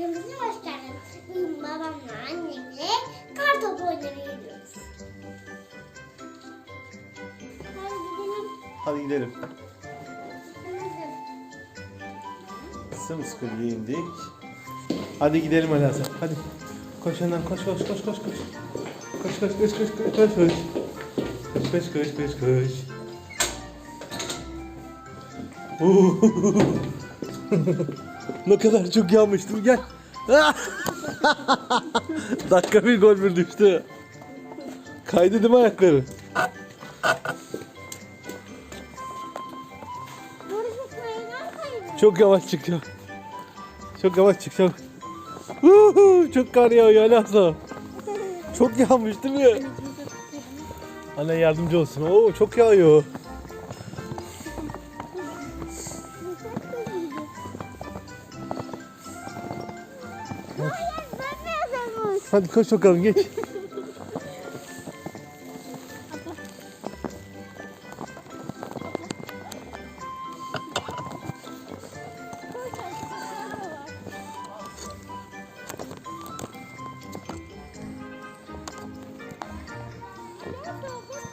Kırmızı. Bugün babamla annemle kar topu oynamaya gidiyoruz. Hadi gidelim. Hadi gidelim. Sımsıkı giyindik. Hadi gidelim Ali Hasan. Hadi. Koş önden koş koş koş koş koş. Koş koş koş koş koş koş koş. Koş koş koş koş koş. Oo. ne kadar çok yağmıştım gel. Dakika bir gol bir düştü. Mi ayakları? Çok yavaş çıkıyor. Çok yavaş. Huhu, çok kar yağıyor Ali Hasan. Çok yağmış değil mi? Anne yardımcı olsun. Oo çok yağıyor. Hayır ben de yazarım. Hadi koş bakalım geç.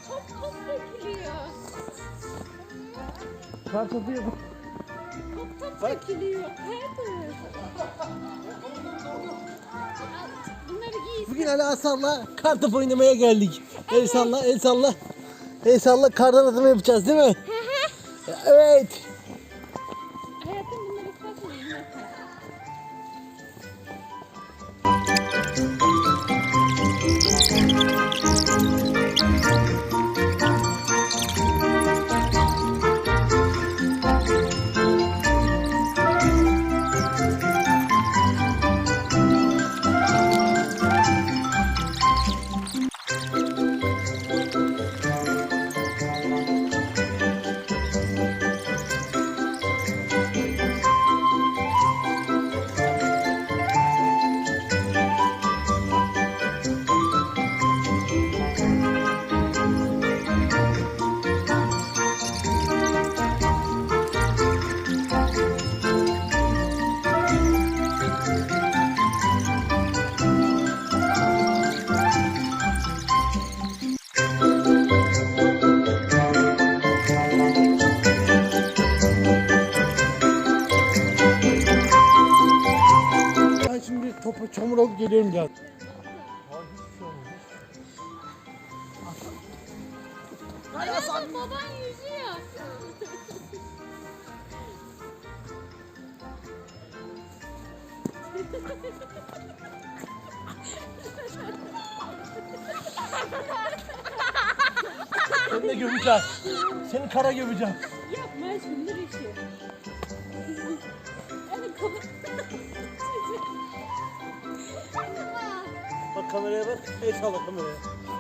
Top top dökülüyor. Kar topu yap. Top top dökülüyor. Hayırdır? Bunları giy. Bugün Ali Hasan'la kar topu oynamaya geldik. El salla, el salla. El salla kardan atımı yapacağız değil mi? evet. Hayatım bunları ıslatıyorum. Topu çamur alıp geliyorum ya. Hayatım baban yüzüyor. Seni de gömeceğim. Seni kara gömeceğim. Yapma aşkım dur işi. Kameraya bak. El salla kameraya.